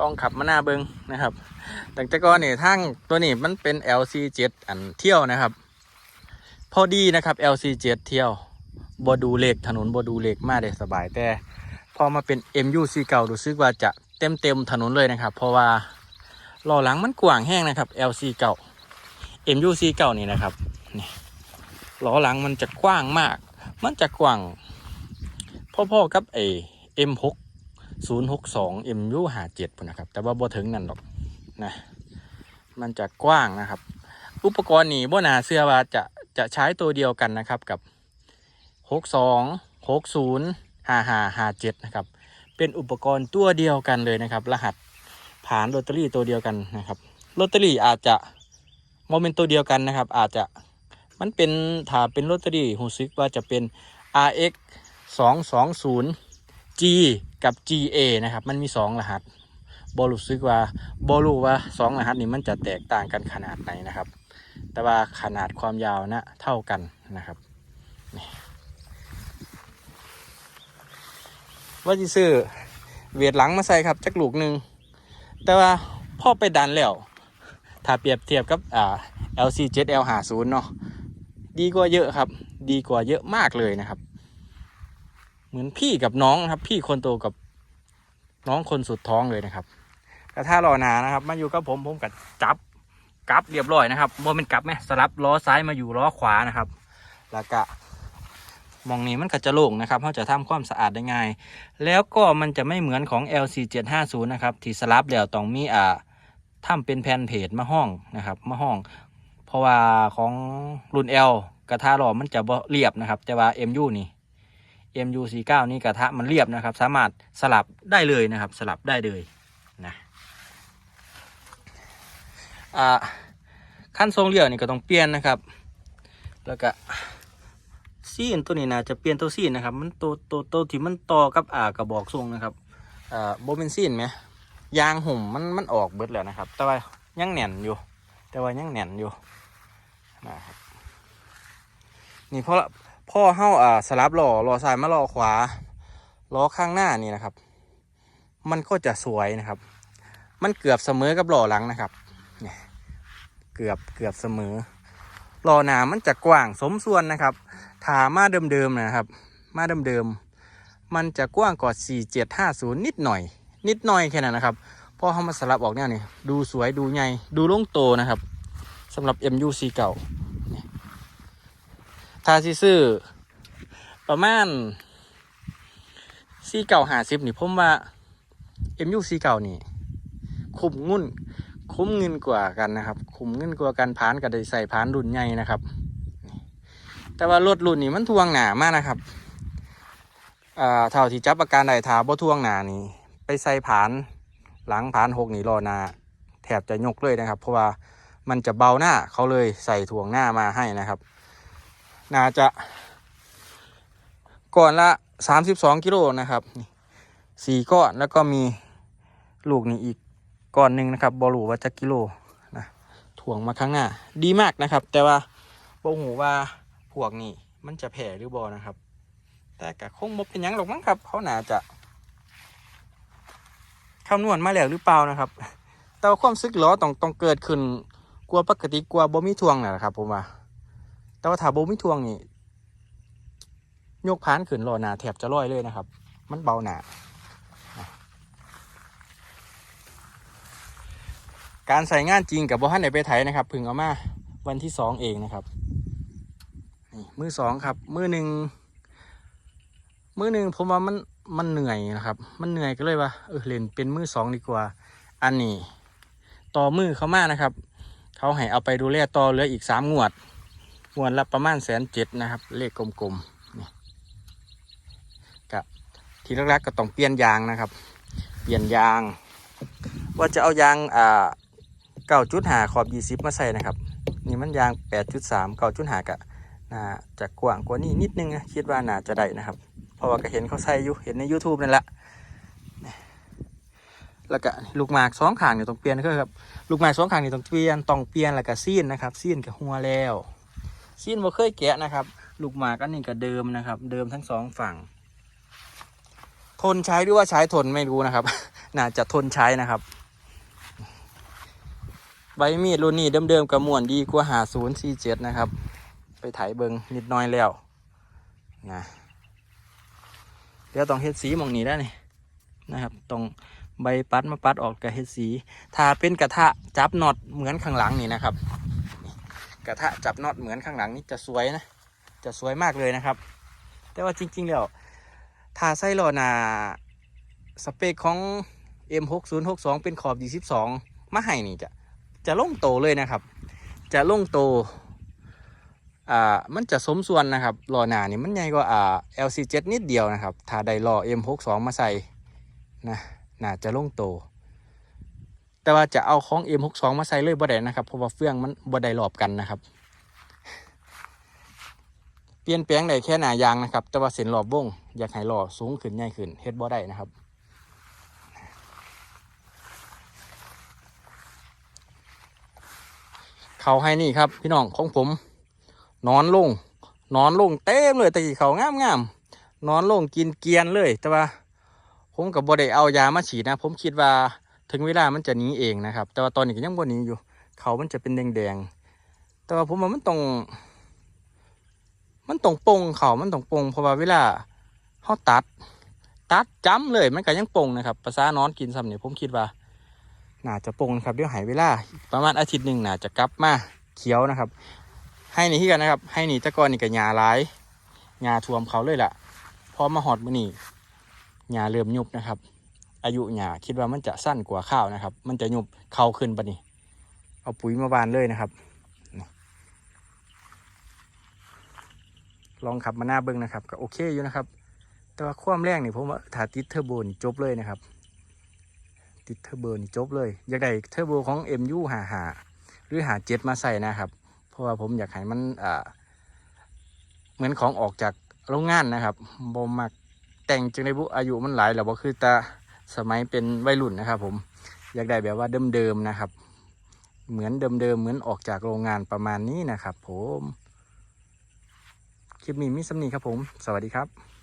ลองขับมาหน้าเบิงนะครับแต่แต่ก่อนนี่ทั้งตัวนี้มันเป็น LC7 อันเที่ยวนะครับ พอดีนะครับ LC7 เที่ยวบอดูเลขถนนบอดูเลขมาได้สบายแต่พอมาเป็น MUC เก่ารู้สึกว่าจะเต็มเต็มถนนเลยนะครับ เพราะว่าล้อหลังมันกว้างแห้งนะครับ LC เก่า MUC เก่านี่นะครับนี่ล้อหลังมันจะกว้างมาก มันจะกว้างพ่อๆกับไอ M6 062 MU 57นะครับ แต่ว่าบ่ถึงนั่นหรอกนะ มันจะกว้างนะครับ อุปกรณ์นี้บ่นาเสื้อว่าจะจะใช้ตัวเดียวกันนะครับกับ 62 60 55 57นะครับ เป็นอุปกรณ์ตัวเดียวกันเลยนะครับ รหัสผ่านลอตเตอรี่ตัวเดียวกันนะครับลอตเตอรี่อาจจะโมเมนต์ตัวเดียวกันนะครับ อาจจะมันเป็นถ้าเป็นลอตเตอรี่หูซึกว่าจะเป็น RX 220 G กับ GA นะครับ มันมี 2 รหัสบอรู้สึกว่าบอรู้ว่า 2 รหัสนี้มันจะแตกต่างกันขนาดไหนนะครับ แต่ว่าขนาดความยาวนะเท่ากันนะครับว่าจะซื้อเวียดหลังมาใส่ครับจักลูกหนึ่งแต่ว่าพ่อไปดันแล้ว ถ้าเปรียบเทียบกับอ่า LC7L50 เนาะดีกว่าเยอะครับ ดีกว่าเยอะมากเลยนะครับ เหมือนพี่กับน้องครับ พี่คนโตกับน้องคนสุดท้องเลยนะครับแต่ถ้ารอนานะครับ มาอยู่กับผมผมกับจับกลับเรียบร้อยนะครับโมเป็นกลับไหมสลับล้อซ้ายมาอยู่ล้อขวานะครับ แล้วก็มองนี้มันก็จะโล่งนะครับเขาจะทำความสะอาดได้ง่าย แล้วก็มันจะไม่เหมือนของ LC750 นะครับ ที่สลับแล้วต้องมีอ่าทำเป็นแผ่นเพจมาห้องนะครับมาห้อง เพราะว่าของรุ่น L กระทะหล่อมันจะบ่เรียบนะครับ แต่ว่า MU นี่ MU49 นี่กระทะมันเรียบนะครับ สามารถสลับได้เลยนะครับ สลับได้เลยนะขั้นทรงเลี้ยวนี่ก็ต้องเปลี่ยนนะครับ แล้วก็ซีนตัวนี้นะจะเปลี่ยนตัวซีนนะครับ มันตัวตัวตัวที่มันต่อกับอ่ากระบอกทรงนะครับอ่าโบเป็นซีนไหมยางหุ่มมันมันออกเบิดแล้วนะครับ แต่ว่ายังแหน่นอยู่ แต่ว่ายังแหน่นอยู่นะครับนี่เพราะ พ่อเฮาอ่าสลับหล้อล้อซ้ายมาล้อขวาล้อข้างหน้านี่นะครับ มันก็จะสวยนะครับ มันเกือบเสมอกับหล้อหลังนะครับเนี่ยเกือบเกือบเสมอล้อหนามันจะกว้างสมส่วนนะครับถามาเดิมๆนะครับ มาเดิมๆมันจะกว้างกว่า4750 นิดหน่อย นิดหน่อยแค่นั้นนะครับพอเขามาสลับออกเนี่ยนี่ดูสวยดูใหญ่ดูลงโตนะครับสำหรับ MUC เก่า ถ้าสิซื้อ ประมาณ C เก่าหาสิบนี่ผมว่า MUC เก่านี่ คุ้มงุ่น คุ้มเงินกว่ากันนะครับ คุ้มเงินกว่ากันผานกับได้ใส่ผานรุ่นใหญ่นะครับ แต่ว่ารถรุ่นนี้มันทวงหนามากนะครับอ่าเท่าที่จับประการใดทาบ่ทวงหนานี่ ไปใส่ผานหลังผานหกนี่รอหนาแถบจะยกเลยนะครับ เพราะว่ามันจะเบาหน้าเขาเลยใส่ถ่วงหน้ามาให้นะครับ น่าจะก่อนละสามสิบสองกิโลนะครับสี่ก้อนแล้วก็มีลูกนี่อีกก้อนหนึ่งนะครับบอลูว่าจะกิโลนะถ่วงมาข้างหน้า ดีมากนะครับ แต่ว่าบ่หูว่าพวกนี้มันจะแผ่หรือบอนะครับ แต่ก็คงบ่เป็นยังหรอกมั้งครับ เขาน่าจะคำนวณมาแล้วหรือเปล่านะครับ แต่ว่าความซึกล้อต้องต้องเกิดขึ้นกลัวปกติกลัวบ่มีทวงน่นะครับผมว่า แต่ว่าถ้าบ่มีทวงนี่ยกพานขึ้นล้อหนาแถบจะลอยเลยนะครับ มันเบาหนาการใส่งานจริงกับบ่ฮันไหนไปไถนะครับพึ่งเอามาวันที่สองเองนะครับนี่มือสองครับมือหนึ่งมือหนึ่งผมว่ามันมันเหนื่อยนะครับ มันเหนื่อยก็เลยว่าเออเล่นเป็นมือสองดีกว่า อันนี้ ต่อมือเขามานะครับ เขาให้เอาไปดูแลต่อเหลืออีกสามงวด งวดละประมาณแสนเจ็ดนะครับ เลขกลมๆนี่กะทีแรกๆก็ต้องเปลี่ยนยางนะครับ เปลี่ยนยาง ว่าจะเอายางอ่าเก้าจุดหาขอบยี่สิบมาใส่นะครับ นี่มันยางแปดจุดสามเก้าจุดหากะน่าจะกว้างกว่านี้นิดนึงนะคิดว่าน่าจะได้นะครับ เพราะว่าก็เห็นเขาใส่อยู่เห็นใน YouTube นั่นแหละแล้วก็ลูกหมากสองขางเนี่ยต้องเปลี่ยนคือครับลูกหมากสองขางนี่ต้องเปลี่ยนต้องเปลี่ยนแล้วก็ซีนนะครับซีนกับหัวแล้ว ซีนบ่เคยแกะนะครับ ลูกหมากอันนี้ก็เดิมนะครับ เดิมทั้งสองฝั่ง ทนใช้หรือว่าใช้ทนไม่รู้นะครับ น่าจะทนใช้นะครับใบมีดรุ่นนี้เดิมๆกับม่วนดีกว่าหาศูนย์สี่เจ็ดนะครับ ไปไถเบิงนิดหน้อยแล้วนะเดี๋ยวต้องเฮ็ดสีมองนี้ได้วนี่นะครับต้องใบปัดมาปัดออกกับเฮ็ดสี ถ้าเป็นกระทะจับน็อตเหมือนข้างหลังนี่นะครับ กระทะจับน็อตเหมือนข้างหลังนี่จะสวยนะ จะสวยมากเลยนะครับ แต่ว่าจริง ๆ แล้วถ้าไส้ล้อนาสเปคของ M6062 เป็นขอบ D12 มาให้นี่จะจะลงโตเลยนะครับ จะลงโตอ่ามันจะสมส่วนนะครับลอหนานี่มันใหญ่กว่าอ่า LC7 นิดเดียวนะครับถ้าได้ล้อ M62 มาใส่นะน่าจะลงโต แต่ว่าจะเอาของ M62 มาใส่เลยบ่ได้นะครับเพราะว่าเฟืองมันบ่ได้รอบกันนะครับ เปลี่ยนแปลงได้แค่หนายางนะครับ แต่ว่าเส้นรอบวงอยากให้หล้อสูงขึ้นใหญ่ขึ้นเฮ็ดบ่ได้นะครับเขาให้นี่ครับ พี่น้องของผมนอนลงนอนลงเต็มเลยแตะกี้เขางามงามนอนลงกินเกียนเลย แต่ว่า ผมกับบ่ได้เอายามาฉีดนะ ผมคิดว่า ถึงเวลามันจะหนีเองนะครับ แต่ว่าตอนนี้ก็ยังบ่หนีอยู่ เขามันจะเป็นแดงๆแต่ว่าผมว่ามันต้องมันต้องปงเขามันต้องปงเพราะว่าเวลาเขาตัด ตัดจ้ำเลยมันก็ยังปงนะครับภาษานอนกินซ้ำเนี่ยผมคิดว่าน่าจะปงนะครับเดี๋ยวหายเวลา ประมาณอาทิตย์หนึ่งน่าจะกลับมาเขียวนะครับ ให้นี่ที่กันนะครับ ให้นี่ตะกอนนี่กับหญ้าหลายหญ้าท่วมเขาเลยล่ะพอมาหอดมือนี่หญ้าเริ่มยุบนะครับ อายุหญ้าคิดว่ามันจะสั้นกว่าข้าวนะครับ มันจะยุบเขาขึ้นปะนี่เอาปุ๋ยมาบานเลยนะครับ ลองขับมาหน้าเบิ้งนะครับ ก็โอเคอยู่นะครับ แต่ว่าความแรงนี่ผมว่าถ้าติดเทอร์โบนจบเลยนะครับ ติดเทอร์โบนจบเลยอยากได้เทอร์โบของ MU หาหาหรือหาเจ็ดมาใส่นะครับ เพราะว่าผมอยากให้มันอ่าเหมือนของออกจากโรงงานนะครับบมมักแต่งจังในบุอายุมันหลายแล้วบ่คือตา สมัยเป็นวัยรุ่นนะครับ ผมอยากได้แบบว่าเดิมๆนะครับ เหมือนเดิมๆเหมือนออกจากโรงงานประมาณนี้นะครับ ผมคลิปนี้มีสำนีครับผม สวัสดีครับ